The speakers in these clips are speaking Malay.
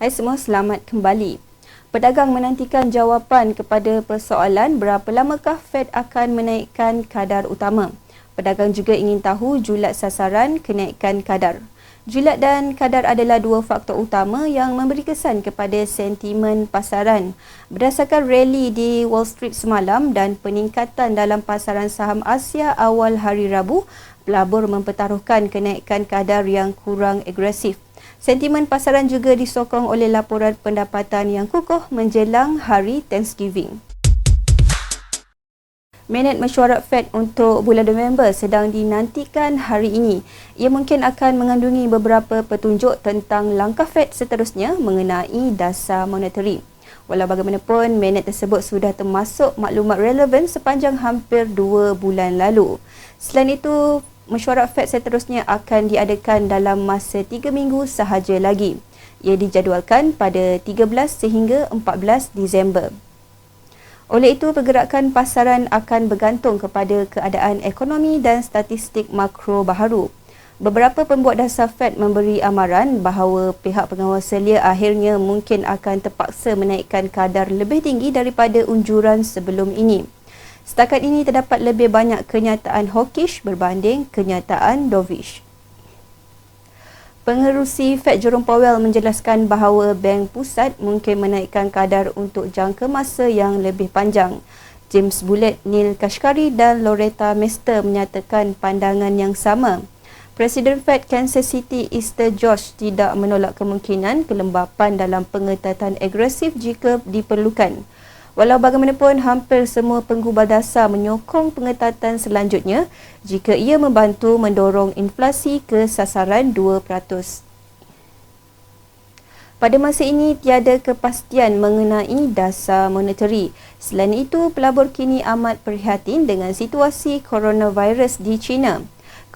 Hai semua, selamat kembali. Pedagang menantikan jawapan kepada persoalan berapa lamakah Fed akan menaikkan kadar utama. Pedagang juga ingin tahu julat sasaran kenaikan kadar. Julat dan kadar adalah dua faktor utama yang memberi kesan kepada sentimen pasaran. Berdasarkan rally di Wall Street semalam dan peningkatan dalam pasaran saham Asia awal hari Rabu, pelabur mempertaruhkan kenaikan kadar yang kurang agresif. Sentimen pasaran juga disokong oleh laporan pendapatan yang kukuh menjelang hari Thanksgiving. Minit mesyuarat Fed untuk bulan November sedang dinantikan hari ini. Ia mungkin akan mengandungi beberapa petunjuk tentang langkah Fed seterusnya mengenai dasar monetary. Walau bagaimanapun, minit tersebut sudah termasuk maklumat relevan sepanjang hampir dua bulan lalu. Selain itu, mesyuarat Fed seterusnya akan diadakan dalam masa 3 minggu sahaja lagi. Ia dijadualkan pada 13 sehingga 14 Disember. Oleh itu, pergerakan pasaran akan bergantung kepada keadaan ekonomi dan statistik makro baharu. Beberapa pembuat dasar Fed memberi amaran bahawa pihak pengawal selia akhirnya mungkin akan terpaksa menaikkan kadar lebih tinggi daripada unjuran sebelum ini. Setakat ini terdapat lebih banyak kenyataan hawkish berbanding kenyataan dovish. Pengerusi Fed Jerome Powell menjelaskan bahawa Bank Pusat mungkin menaikkan kadar untuk jangka masa yang lebih panjang. James Bullitt, Neil Kashkari dan Loretta Mester menyatakan pandangan yang sama. Presiden Fed Kansas City Easter George tidak menolak kemungkinan kelembapan dalam pengetatan agresif jika diperlukan. Walau bagaimanapun, hampir semua penggubal dasar menyokong pengetatan selanjutnya jika ia membantu mendorong inflasi ke sasaran 2%. Pada masa ini, tiada kepastian mengenai dasar monetary. Selain itu, pelabur kini amat prihatin dengan situasi coronavirus di China.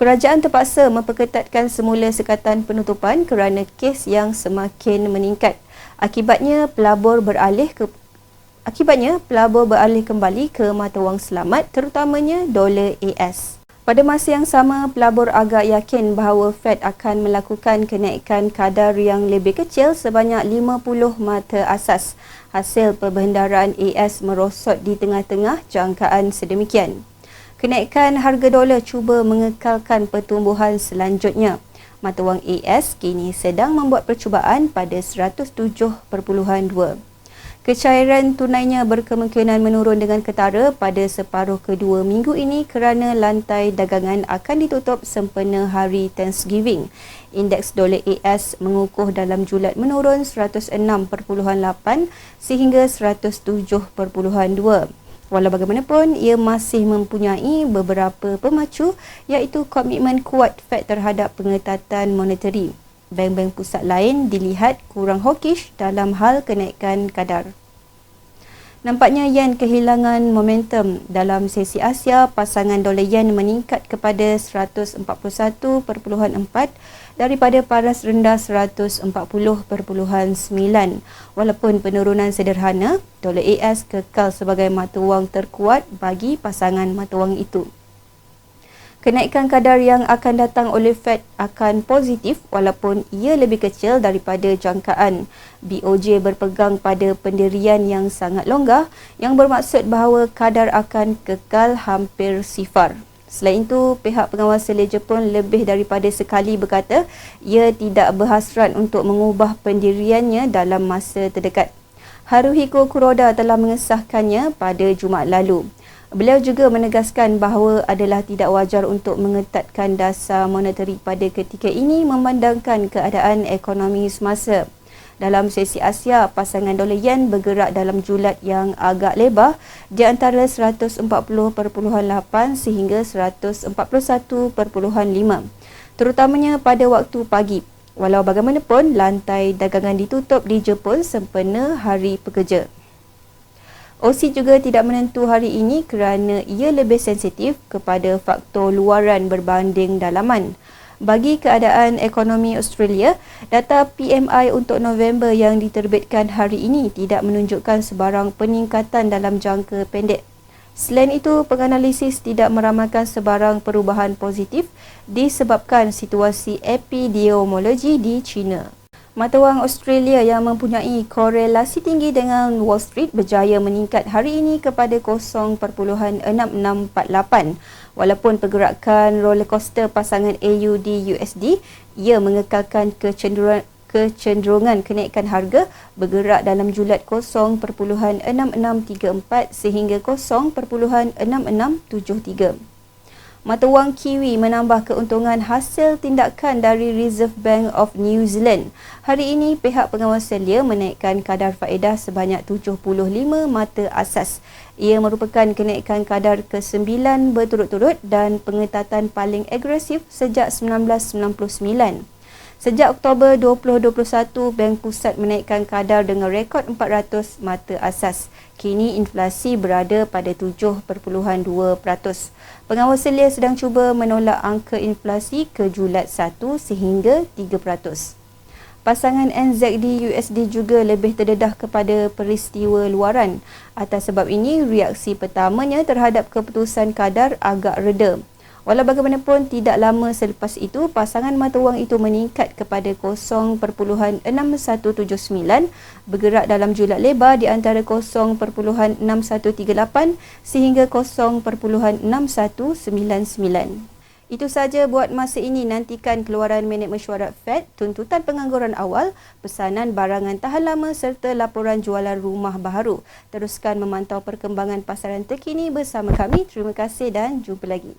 Kerajaan terpaksa memperketatkan semula sekatan penutupan kerana kes yang semakin meningkat. Akibatnya, pelabur beralih ke Akibatnya, pelabur beralih kembali ke mata wang selamat terutamanya dolar AS. Pada masa yang sama, pelabur agak yakin bahawa Fed akan melakukan kenaikan kadar yang lebih kecil sebanyak 50 mata asas hasil perbendaharaan AS merosot di tengah-tengah jangkaan sedemikian. Kenaikan harga dolar cuba mengekalkan pertumbuhan selanjutnya. Mata wang AS kini sedang membuat percubaan pada 107.2. Kecairan tunainya berkemungkinan menurun dengan ketara pada separuh kedua minggu ini kerana lantai dagangan akan ditutup sempena hari Thanksgiving. Indeks dolar AS mengukuh dalam julat menurun 106.8 sehingga 107.2. Walau bagaimanapun, ia masih mempunyai beberapa pemacu iaitu komitmen kuat Fed terhadap pengetatan monetary bank-bank pusat lain dilihat kurang hawkish dalam hal kenaikan kadar. Nampaknya yen kehilangan momentum dalam sesi Asia, pasangan dolar yen meningkat kepada 141.4 daripada paras rendah 140.9. Walaupun penurunan sederhana, dolar AS kekal sebagai mata wang terkuat bagi pasangan mata wang itu. Kenaikan kadar yang akan datang oleh Fed akan positif walaupun ia lebih kecil daripada jangkaan. BOJ berpegang pada pendirian yang sangat longgar yang bermaksud bahawa kadar akan kekal hampir sifar. Selain itu, pihak pengawal selia Jepun lebih daripada sekali berkata ia tidak berhasrat untuk mengubah pendiriannya dalam masa terdekat. Haruhiko Kuroda telah mengesahkannya pada Jumaat lalu. Beliau juga menegaskan bahawa adalah tidak wajar untuk mengetatkan dasar monetary pada ketika ini memandangkan keadaan ekonomi semasa. Dalam sesi Asia, pasangan dolar yen bergerak dalam julat yang agak lebar di antara 140.8 sehingga 141.5 terutamanya pada waktu pagi. Walau bagaimanapun, lantai dagangan ditutup di Jepun sempena Hari Pekerja. OC juga tidak menentu hari ini kerana ia lebih sensitif kepada faktor luaran berbanding dalaman. Bagi keadaan ekonomi Australia, data PMI untuk November yang diterbitkan hari ini tidak menunjukkan sebarang peningkatan dalam jangka pendek. Selain itu, penganalisis tidak meramalkan sebarang perubahan positif disebabkan situasi epidemiologi di China. Mata wang Australia yang mempunyai korelasi tinggi dengan Wall Street berjaya meningkat hari ini kepada 0.6648 walaupun pergerakan roller coaster pasangan AUD USD ia mengekalkan kecenderungan kecenderungan kenaikan harga bergerak dalam julat 0.6634 sehingga 0.6673. Mata wang Kiwi menambah keuntungan hasil tindakan dari Reserve Bank of New Zealand. Hari ini, pihak pengawas selia menaikkan kadar faedah sebanyak 75 mata asas. Ia merupakan kenaikan kadar ke-9 berturut-turut dan pengetatan paling agresif sejak 1999. Sejak Oktober 2021, Bank Pusat menaikkan kadar dengan rekod 400 mata asas. Kini inflasi berada pada 7.2%. Pengawas selia sedang cuba menolak angka inflasi ke julat 1 sehingga 3%. Pasangan NZD USD juga lebih terdedah kepada peristiwa luaran. Atas sebab ini, reaksi pertamanya terhadap keputusan kadar agak reda. Walau bagaimanapun, tidak lama selepas itu, pasangan mata wang itu meningkat kepada 0.6179 bergerak dalam julat lebar di antara 0.6138 sehingga 0.6199. Itu saja buat masa ini. Nantikan keluaran minit mesyuarat Fed, tuntutan pengangguran awal, pesanan barangan tahan lama serta laporan jualan rumah baharu. Teruskan memantau perkembangan pasaran terkini bersama kami. Terima kasih dan jumpa lagi.